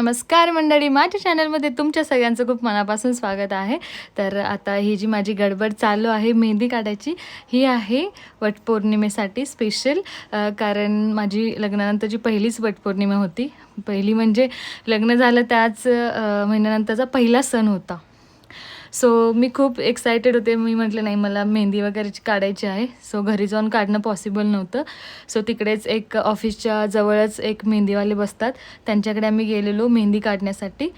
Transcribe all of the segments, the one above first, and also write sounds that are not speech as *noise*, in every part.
नमस्कार मंडळी माझ्या चॅनलमध्ये तुमच्या सगळ्यांचं खूप मनापासून स्वागत आहे. तर आता ही जी माझी गडबड चालू आहे मेहंदी काढायची ही आहे वटपौर्णिमेसाठी स्पेशल कारण माझी लग्नानंतरची पहिलीच वटपौर्णिमा होती पहिली म्हणजे लग्न झालं त्याच महिन्यानंतरचा पहिला सण होता. सो मी खूप एक्सायटेड होते. मी म्हटलं नाही मला मेहंदी वगैरेची काढायची आहे. सो घरी जाऊन काढणं पॉसिबल नव्हतं. सो तिकडेच एक ऑफिसच्या जवळच एक मेहंदीवाले बसतात. त्यांच्याकडे आम्ही गेलेलो मेहंदी काढण्यासाठी.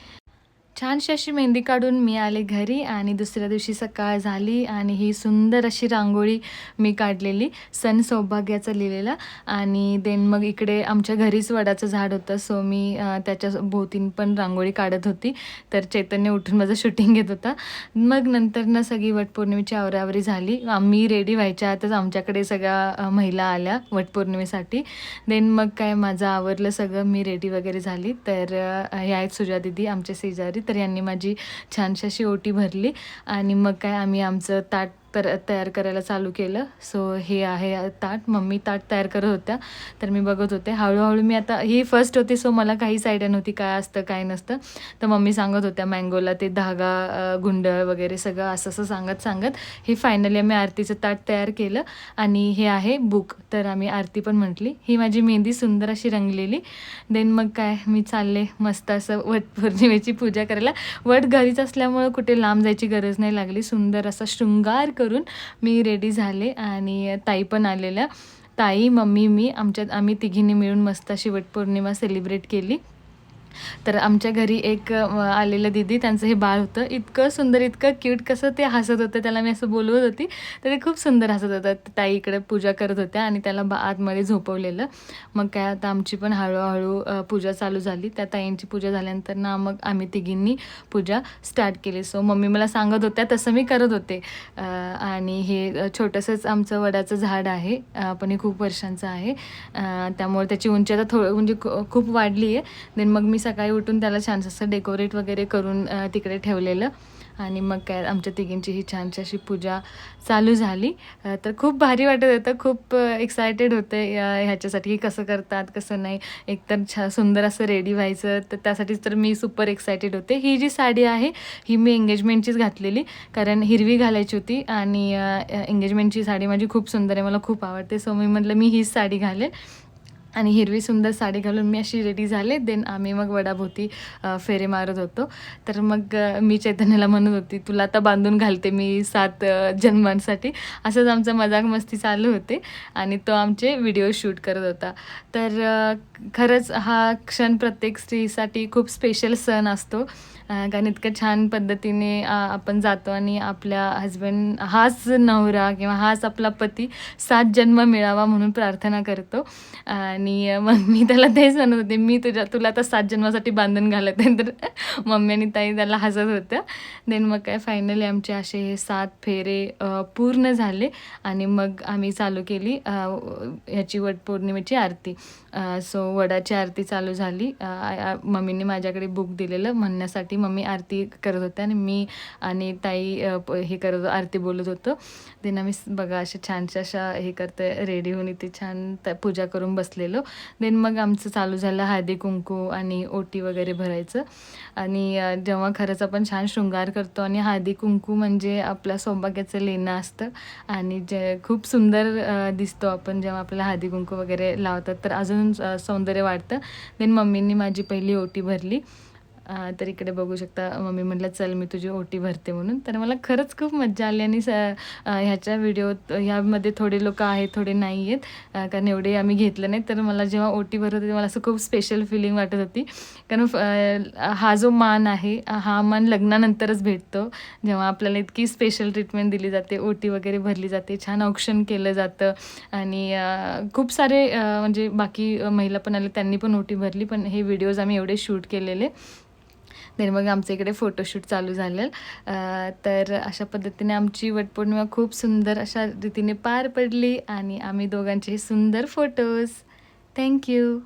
छानशी अशी मेहंदी काढून मी आले घरी आणि दुसऱ्या दिवशी सकाळ झाली आणि ही सुंदर अशी रांगोळी मी काढलेली सण सौभाग्याचं लिहिलेलं. आणि देन मग इकडे आमच्या घरीच वडाचं झाड होतं सो मी त्याच्या भोवतीन पण रांगोळी काढत होती. तर चैतन्य उठून माझं शूटिंग घेत होता. मग नंतर ना सगळी वटपौर्णिमेची आवरावरी झाली. आम्ही रेडी व्हायच्या आतच आमच्याकडे सगळ्या महिला आल्या वटपौर्णिमेसाठी. देन मग काय माझं आवरलं सगळं मी रेडी वगैरे झाली. तर ह्या हे आहेत सुजा दिदी आमच्या शेजारी. तर यांनी माझी छानशी अशी ओटी भरली. आणि मग काय आम्ही आमचं ताट तर तयार करायला चालू केलं. सो हे आहे ताट. मम्मी ताट तयार करत होत्या. तर मी बघत होते. हळूहळू मी आता ही फर्स्ट होती सो मला काहीच आयडिया नव्हती काय असतं काय नसतं. तर मम्मी सांगत होत्या मँगोला ते धागा गुंडळ वगैरे सगळं असं असं सांगत सांगत. हे फायनली आम्ही आरतीचं ताट तयार केलं. आणि हे आहे बुक तर आम्ही आरती पण म्हटली. ही माझी मेहंदी सुंदर अशी रंगलेली. देन मग काय? मी चालले मस्त असं वट *laughs* पौर्णिमेची पूजा करायला. वट घरीच असल्यामुळं कुठे लांब जायची गरज नाही लागली. सुंदर असा शृंगार करून मी रेडी झाले आणि ताई पण आलेल्या. ताई मम्मी मी आमच्यात आम्ही तिघींनी मिळून मस्त अशी वटपौर्णिमा सेलिब्रेट केली. तर आमच्या घरी एक आलेलं दिदी त्यांचं हे बाळ होतं. इतकं सुंदर इतकं क्यूट कसं ते हसत होतं. त्याला मी असं बोलवत होती. तर ते खूप सुंदर हसत होतं. ताई इकडे पूजा करत होत्या आणि त्याला बा आतमध्ये झोपवलेलं. मग काय आता आमची पण हळूहळू पूजा चालू झाली. त्या ताईंची पूजा झाल्यानंतर ना मग आम्ही तिघींनी पूजा स्टार्ट केली. सो मम्मी मला सांगत होत्या तसं मी करत होते. आणि हे छोटंसंच आमचं वडाचं झाड आहे. पण हे खूप वर्षांचं आहे. त्यामुळे त्याची उंची आता थोडं म्हणजे खूप वाढली आहे देन मग मी सकाळी उठून त्याला छानसं असं डेकोरेट वगैरे करून तिकडे ठेवलेलं. आणि मग काय आमच्या तिघींची ही छानशी अशी पूजा चालू झाली. तर खूप भारी वाटत होतं खूप एक्सायटेड होते ह्याच्यासाठी कसं करतात कसं नाही. एकतर छा सुंदर असं रेडी व्हायचं तर त्यासाठीच तर मी सुपर एक्सायटेड होते. ही जी साडी आहे ही मी एंगेजमेंटचीच घातलेली कारण हिरवी घालायची होती. आणि एंगेजमेंटची साडी माझी खूप सुंदर आहे मला खूप आवडते. सो मी म्हटलं मी हीच साडी घालेल. आणि हिरवी सुंदर साडी घालून मी अशी रेडी झाले. देन आम्ही मग वडाभोवती फेरे मारत होतो. तर मग मी चैतन्याला म्हणत होती तुला आता बांधून घालते मी सात जन्मांसाठी. असंच आमचं मजाक मस्ती चालू होते आणि तो आमचे व्हिडिओ शूट करत होता. तर खरंच हा क्षण प्रत्येक स्त्रीसाठी खूप स्पेशल सण असतो. कारण इतकं छान पद्धतीने आपण जातो आणि आपल्या हजबंड हाच नवरा किंवा हाच आपला पती सात जन्म मिळावा म्हणून प्रार्थना करतो. आणि आणि मग मी त्याला तेच म्हणत होते मी तुझ्या तुला आता सात जन्मासाठी बांधून घालत आहे. तर मम्मी आणि ताई त्याला हसत होत्या. देन मग काय फायनली आमचे असे हे सात फेरे पूर्ण झाले आणि मग आम्ही चालू केली ह्याची वटपौर्णिमेची आरती. सो वडाची आरती चालू झाली. मम्मीने माझ्याकडे बुक दिलेलं म्हणण्यासाठी मम्मी आरती करत होत्या आणि मी आणि ताई हे करत आरती बोलत होतो. देन आम्ही बघा अशा छानशा अशा हे करते रेडी होऊन इथे छान त- पूजा करून बसलेलं. देन मग आमचं चालू झालं हळदी कुंकू आणि ओटी वगैरे भरायचं. आणि जेव्हा खरंच आपण छान शृंगार करतो आणि हळदी कुंकू म्हणजे आपल्या सौभाग्याचं लेणं असतं. आणि जे खूप सुंदर दिसतो आपण जेव्हा आपल्याला हळदी कुंकू वगैरे लावतात तर अजून सौंदर्य वाढतं. देन मम्मींनी माझी पहिली ओटी भरली. तर इकडे बघू शकता मम्मी म्हटलं चल मी तुझी ओटी भरते म्हणून. तर मला खरंच खूप मज्जा आली आणि स ह्याच्या व्हिडिओत ह्यामध्ये थोडे लोक आहेत थोडे नाही आहेत कारण एवढे आम्ही घेतलं नाही. तर मला जेव्हा ओटी भरत होती मला असं खूप स्पेशल फिलिंग वाटत होती. कारण हा जो मान आहे हा मान लग्नानंतरच भेटतो. जेव्हा आपल्याला इतकी स्पेशल ट्रीटमेंट दिली जाते ओटी वगैरे भरली जाते छान औक्षण केलं जातं. आणि खूप सारे म्हणजे बाकी महिला पण आले त्यांनी पण ओटी भरली पण हे व्हिडिओज आम्ही एवढे शूट केलेले. देन मग आमच्या इकडे फोटोशूट चालू झालं तर अशा पद्धतीने आमची वटपौर्णिमा खूप सुंदर अशा रीतीने पार पडली आणि आम्ही दोघांचे सुंदर फोटोज थँक्यू